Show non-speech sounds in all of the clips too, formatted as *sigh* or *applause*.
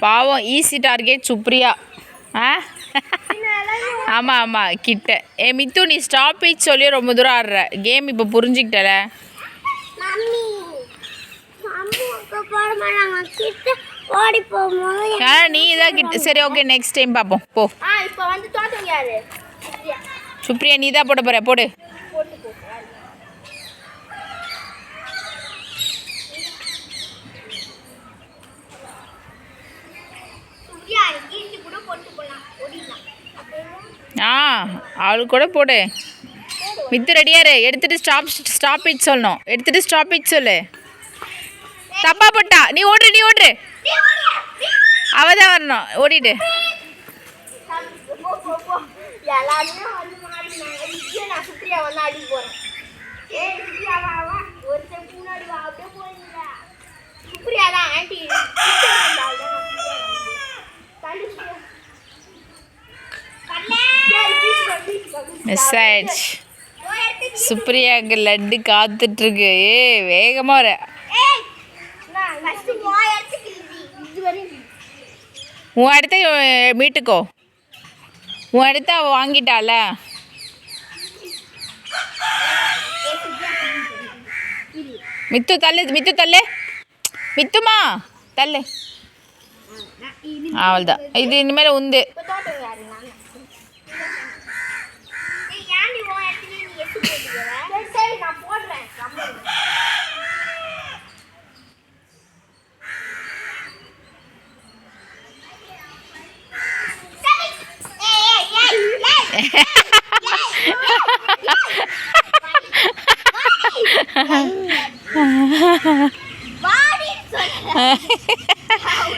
பாவம் easy target Supriya. ஆ? ஆமாம் ஆமாம் கிட்ட. ஏ மித்து நீ ஸ்டாப்பேஜ் சொல்லி ரொம்ப தூரம் ஆடுற. கேம் இப்போ புரிஞ்சுக்கிட்டல? நீ இதான் கிட்ட சரி ஓகே நெக்ஸ்ட் டைம் பார்ப்போம் போ. இப்போ வந்து சுப்ரியா நீ தான் போட போகிற போடு. ஆ அவளுக்கு கூட போடு. வித்து ரெடியாரு எடுத்துட்டு ஸ்டாப் ஸ்டாப்பிட் சொல்லணும். எடுத்துட்டு ஸ்டாப்பேஜ் சொல்லு. தப்பா போட்டா. நீ ஓடுற நீ ஓடுற அவ தான் வரணும். ஓடிடு. நான் சுப்ரியா வந்து அடி போறேன். ஏய் சுப்ரியா வா வா. ஒரு ஸ்டெப் முன்னாடி வா அப்படியே போறீங்களா சுப்ரியா தான் ஆன்ட்டி மிஸ் ஆயிடுச்சு சுப்ரியாவுக்கு லட்டு காத்துட்ருக்கு. ஏ வேகமாக வர. உன் அடுத்த மீட்டுக்கோ. உன் அடுத்த அவள் வாங்கிட்டால மித்து தள்ளு மித்து தள்ளு. மித்துமா தள்ளு. அவள்தான். இது இனிமேல் உந்து *laughs* *laughs*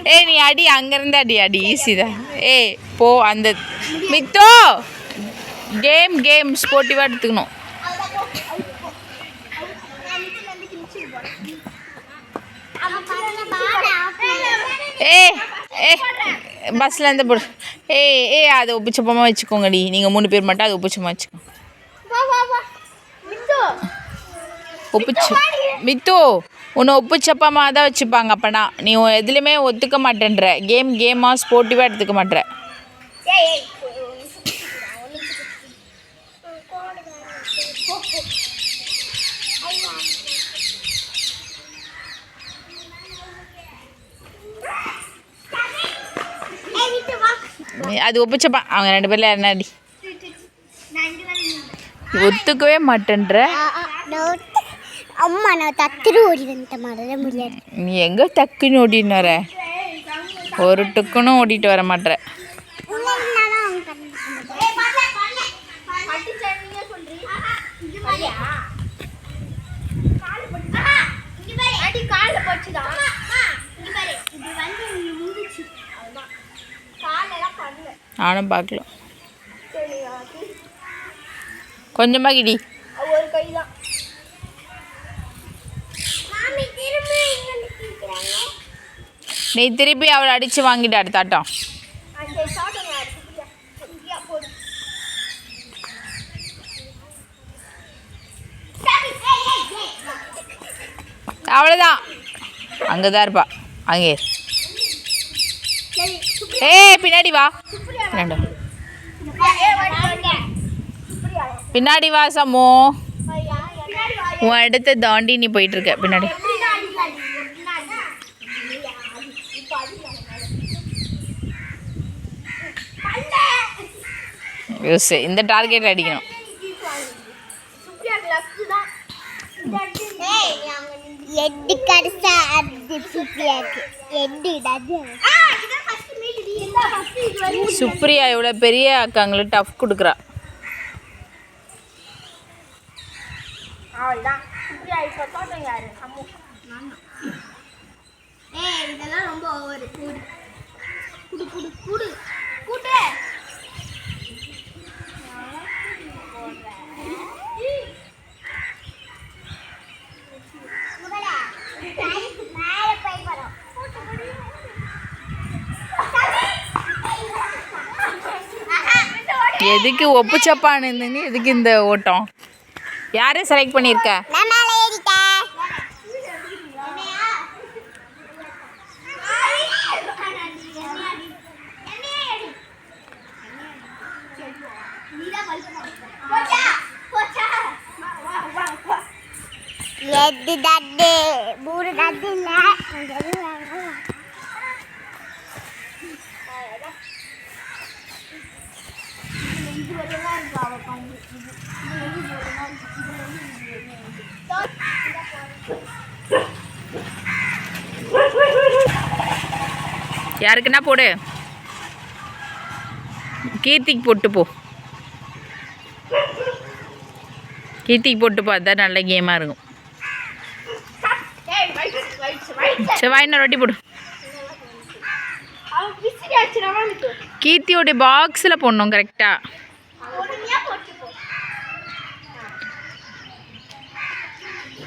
ஏ நீ அடி அங்கேருந்து அடி அடி ஈஸி தான். ஏய் போ அந்த மித்தோ! கேம் கேம் ஸ்போர்ட்டிவாக எடுத்துக்கணும். ஏ ஏ பஸ்ஸில் இருந்து போடு. ஏய் ஏ அதை உப்புச்சப்பமாக வச்சுக்கோங்கடி. நீங்கள் மூணு பேர் மட்டும் அதை உப்புச்சமாக வச்சுக்கோங்க உப்புச்சு மித்து உன்னை உப்புச்சப்பமாக தான் வச்சுப்பாங்க அப்பனா. நீ எதுலையுமே ஒத்துக்க மாட்டேன்ற. கேம் கேமாக ஸ்போர்ட்டிவாக எடுத்துக்க மாட்டேற அது ஒப்புச்சப்பா. அவங்க ரெண்டு பேர்ல யாருனாடி ஒத்துக்கவே மாட்டேன்ற. அம்மா நான் தத்துரு ஓடி வந்துட்ட மாதிரி முடியாது. நீ எங்கே டக்குன்னு ஓடின்னு வர? ஒரு டுக்குன்னு ஓடிட்டு வர மாட்ற நானும் பார்க்கல. கொஞ்சமாக கிடி. ஒரு கை தான் நீ திருப்பி அவளை அடித்து வாங்கிட்டு அடுத்தாட்டம் அவ்வளோதான் அங்கே தான் இருப்பா. அங்கே ஏ ஏய் பின்னாடி வா. பின்னாடி வா. சம்மு உன் இடத்த தாண்டி நீ போயிட்டு இருக்க. பின்னாடி. யூஸ் இந்த டார்கெட் அடிக்கணும். எட்டு கடைசா அது சுப்பியாக்கு எட்டு சுப்ரியா இவ்வளோ பெரிய அக்காங்களுக்கு டஃப் கொடுக்குறா. யாரு இதெல்லாம் ரொம்ப ஓவர் கூடு குடு குடு. எதுக்கு ஒப்புச்சப்பான்னு எதுக்கு இந்த ஓட்டம்? யாரை செலக்ட் பண்ணியிருக்க எது தட்டு? மூணு தட்டு இல்லை யாருக்குன்னா போடு. கீர்த்திக்கு போட்டு போ. கீர்த்திக்கு போட்டு பார்த்தா அதான் நல்ல கேமாக இருக்கும். ஏய் சரி இன்னொரு ரொட்டி போடு. அவன் கீர்த்தியோடைய பாக்ஸில் போடணும் கரெக்டாக பொறுமையா போட்டு போ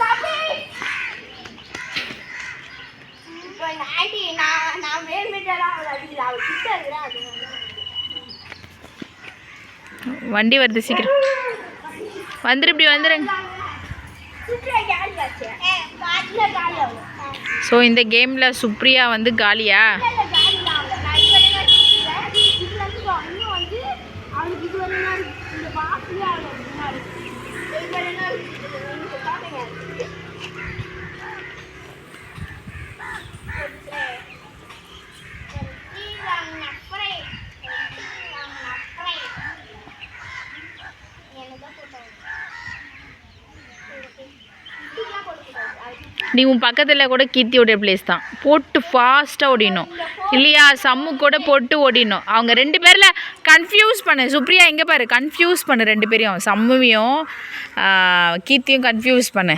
தம்பி இப்போ இந்த ஆண்டி நான் நான் வேணுமெல்லாம் அவளை அடிக்கல அவள் கிட்ட இருக்கிறா அது வண்டி வருது சீக்கிரம். வந்துரு இப்படி வந்துருங்க. ஸோ இந்த கேமில் சுப்ரியா வந்து காலியா இல்லை காலி தான் ஆகல நான் இது வரையும் நான் சுற்றுல இதுல இருந்து இன்னும் வந்து அவளுக்கு இது வரையும் இருக்கு இந்த பாக்ஸ்லேயே அவளுக்கு முன்னாடி இது வரையும் இருக்கு நீங்க பாருங்க நீ உன் பக்கத்தில் கூட கீர்த்தியோடைய பிளேஸ் தான். போட்டு ஃபாஸ்ட்டாக ஓடிடணும். இல்லையா? சம்மு கூட போட்டு ஓடிடணும். அவங்க ரெண்டு பேரில் கன்ஃபியூஸ் பண்ணு. சுப்ரியா எங்கே பாரு? கன்ஃபியூஸ் பண்ணு ரெண்டு பேரையும். சம்முவையும் கீர்த்தியும் கன்ஃபியூஸ் பண்ணு.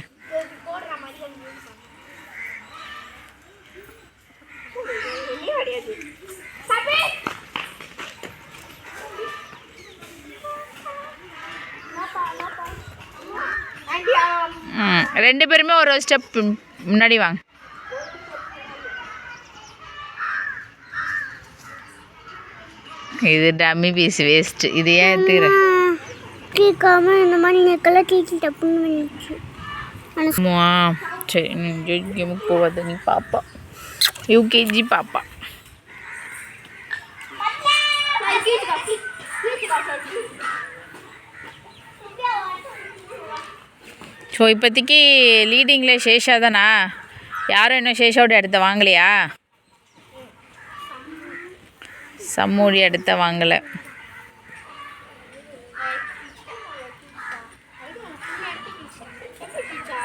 ரெண்டு பேருமே ஒரு ஸ்டெப் முன்னாடி வாங்க. இது டம்மி பீஸ் வேஸ்ட்டு இது ஏன் எடுத்துக்கிற? கேட்காம இந்த மாதிரி நெக்கெல்லாம் கேட்டு டப்புன்னு வந்துச்சு. சரி நீ போகாத நீ பாப்பா. யூகேஜி பாப்பா. ஸோ இப்போதைக்கு லீடிங்கில் சேஷா தானா? யாரும் இன்னும் சேஷாவோட இடத்த வாங்கலையா? சம்மூடி இடத்த வாங்கலை.